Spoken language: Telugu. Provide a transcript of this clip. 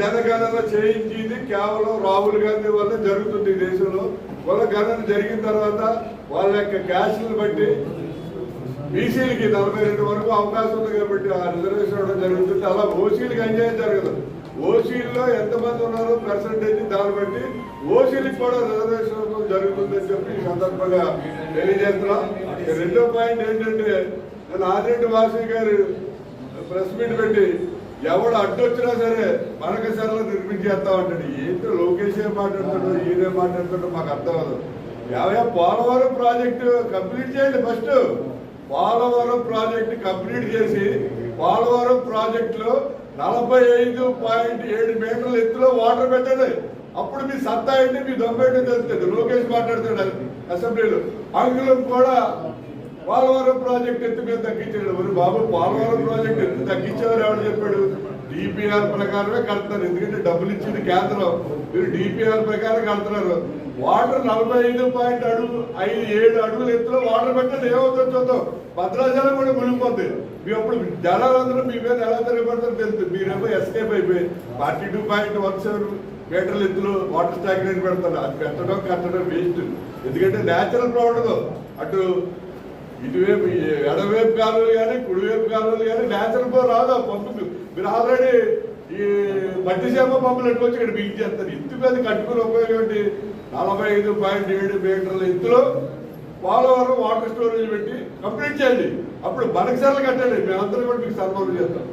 జనగణన చేయించింది కేవలం రాహుల్ గాంధీ వల్ల జరుగుతుంది ఈ దేశంలో. వాళ్ళ గణన జరిగిన తర్వాత వాళ్ళ యొక్క క్యాష్లను బట్టి బీసీలకి నలభై రెండు వరకు అవకాశం ఉంది కాబట్టి ఆ రిజర్వేషన్ ఇవ్వడం జరుగుతుంది. అలా ఓసీలకి అన్యాయం జరగదు. ఓసీల్లో ఎంతమంది ఉన్నారో పర్సంటేజ్ దాన్ని బట్టి ఓసీలకు కూడా రిజర్వేషన్ జరుగుతుందని చెప్పి ఈ సందర్భంగా తెలియజేస్తున్నాం. రెండో పాయింట్ ఏంటంటే నేను ఆదిరెడ్డి వాసు గారు ప్రెస్ మీట్ పెట్టి ఎవడు అడ్డొచ్చినా సరే మనకసరలో నిర్మించేస్తా ఉంటాడు. ఏంటో లోకేష్ ఏం మాట్లాడుతాడో ఈయనే మాట్లాడుతాడో మాకు అర్థం అవ్వదు యాభై పోలవరం ప్రాజెక్టు కంప్లీట్ చేయండి ఫస్ట్. పోలవరం ప్రాజెక్ట్ కంప్లీట్ చేసి పోలవరం ప్రాజెక్టులో నలభై ఐదు పాయింట్ ఏడు మీటర్ల ఎత్తులో వాటర్ పెట్టండి. అప్పుడు మీ సత్తా ఏంటి మీ దొంగ ఏంటో తెలుస్తుంది. లోకేష్ మాట్లాడుతాడు అసెంబ్లీలో. ఆంగ్లం కూడా పోలవరం ప్రాజెక్ట్ ఎత్తు మీద తగ్గించాడు. బాబు పోలవరం ప్రాజెక్ట్ ఎత్తు తగ్గించేవారు ఎవరు చెప్పాడు? డిపిఆర్ ప్రకారమే కడతారు. ఎందుకంటే డబ్బులు ఇచ్చింది కేంద్రం. మీరు డిపిఆర్ ప్రకారం కడుతున్నారు వాటర్ నలభై ఐదు పాయింట్ అడుగు ఐదు ఏడు అడుగులు ఎత్తులో వాటర్ పెట్టండి. ఏమవుతుందో చూద్దాం. భద్రాచలం కూడా మునిగిపోద్ది. మీ అప్పుడు జనాలందరూ మీ మీద ఎలా తిరగబడతారో తెలుసు. మీరేమో ఎస్కేప్ అయిపోయి forty two point one seven మీటర్ల ఎత్తులో వాటర్ స్టాగ్నెంట్ పెడతారు. అది పెట్టడం కట్టడం వేస్ట్ ఎందుకంటే న్యాచురల్ ఉండదు అటు ఇటువైపు ఎడవైపు కాలువలు కానీ కుడివైపు కాలువలు కానీ న్యాచురల్ ఫ్లో రాదు ఆ పంపు. మీరు ఆల్రెడీ ఈ మట్టి చేప పంపులు ఎట్టుకొచ్చి ఇక్కడ బిగింగ్ చేస్తారు ఇంటి మీద కట్టుకుని ఉపయోగం ఏంటి? నలభై ఐదు పాయింట్ ఏడు మీటర్ల ఎత్తులో పోలవరం వాటర్ స్టోరేజ్ పెట్టి కంప్లీట్ చేయండి. అప్పుడు మనకి సెరలు కట్టండి. మేమందరం కూడా మీకు సన్మానం చేస్తాం